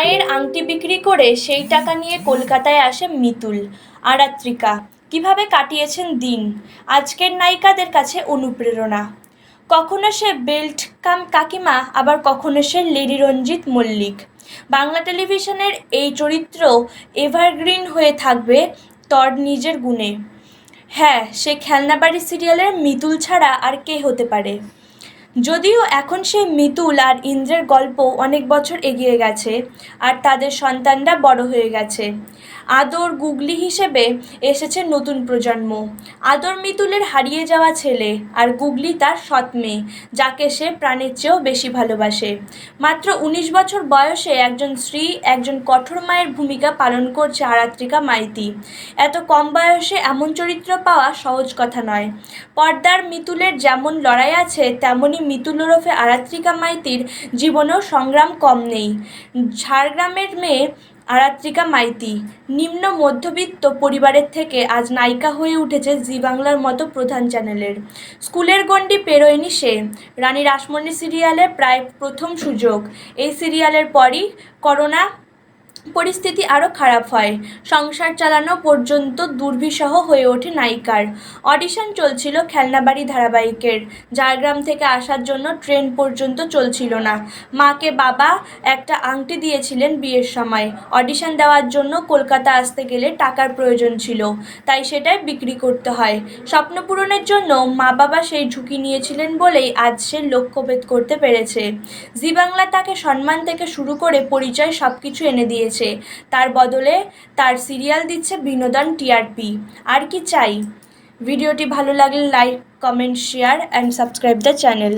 মায়ের আংটি বিক্রি করে সেই টাকা নিয়ে কলকাতায় আসে মিতুল, আরাত্রিকা। কীভাবে কাটিয়েছেন দিন? আজকের নায়িকাদের কাছে অনুপ্রেরণা। কখনো সে বেল্ট কাম কাকিমা, আবার কখনো সে লেডি রঞ্জিত মল্লিক। বাংলা টেলিভিশনের এই চরিত্র এভারগ্রিন হয়ে থাকবে তর নিজের গুণে। হ্যাঁ সে খেলনাবাড়ি সিরিয়ালের মিতুল ছাড়া আর কে হতে পারে? যদিও এখন সেই মিতুল আর ইন্দ্রের গল্প অনেক বছর এগিয়ে গেছে আর তাদের সন্তানরা বড় হয়ে গেছে। আদর গুগলি হিসেবে এসেছে নতুন প্রজন্ম। আদর মিতুলের হারিয়ে যাওয়া ছেলে আর গুগলি তার সৎ মেয়ে, যাকে সে প্রাণের চেয়েও বেশি ভালোবাসে। মাত্র উনিশ বছর বয়সে একজন স্ত্রী একজন কঠোর মায়ের ভূমিকা পালন করছে আরাত্রিকা মাইতি। এত কম বয়সে এমন চরিত্র পাওয়া সহজ কথা নয়। পর্দার মিতুলের যেমন লড়াই আছে, তেমনই মিতুল ওরফে আরাত্রিকা মাইতির জীবনেও সংগ্রাম কম নেই। ঝাড়গ্রামের মেয়ে আরাত্রিকা মাইতি, নিম্ন মধ্যবিত্ত পরিবারের থেকে আজ নায়িকা হয়ে উঠেছে জি বাংলার মতো প্রধান চ্যানেলের। স্কুলের গণ্ডি পেরোয়নি সে। রানী রাসমণি সিরিয়ালে প্রায় প্রথম সুযোগ। এই সিরিয়ালের পরই করোনা পরিস্থিতি আরও খারাপ হয়। সংসার চালানো পর্যন্ত দুর্বিষহ হয়ে ওঠে নায়িকার। অডিশন চলছিল খেলনাবাড়ি ধারাবাহিকের। ঝাড়গ্রাম থেকে আসার জন্য ট্রেন পর্যন্ত চলছিল না। মাকে বাবা একটা আংটি দিয়েছিলেন বিয়ের সময়। অডিশন দেওয়ার জন্য কলকাতা আসতে গেলে টাকার প্রয়োজন ছিল, তাই সেটাই বিক্রি করতে হয়। স্বপ্ন পূরণের জন্য মা বাবা সেই ঝুঁকি নিয়েছিলেন বলেই আজ সে লক্ষ্যভেদ করতে পেরেছে। জি বাংলা তাকে সম্মান থেকে শুরু করে পরিচয় সব কিছু এনে দিয়েছে। তার বদলে তার সিরিয়াল দিচ্ছে বিনোদন টিআরপি। আর কি চাই? ভিডিওটি ভালো লাগলে like, comment, share and subscribe the channel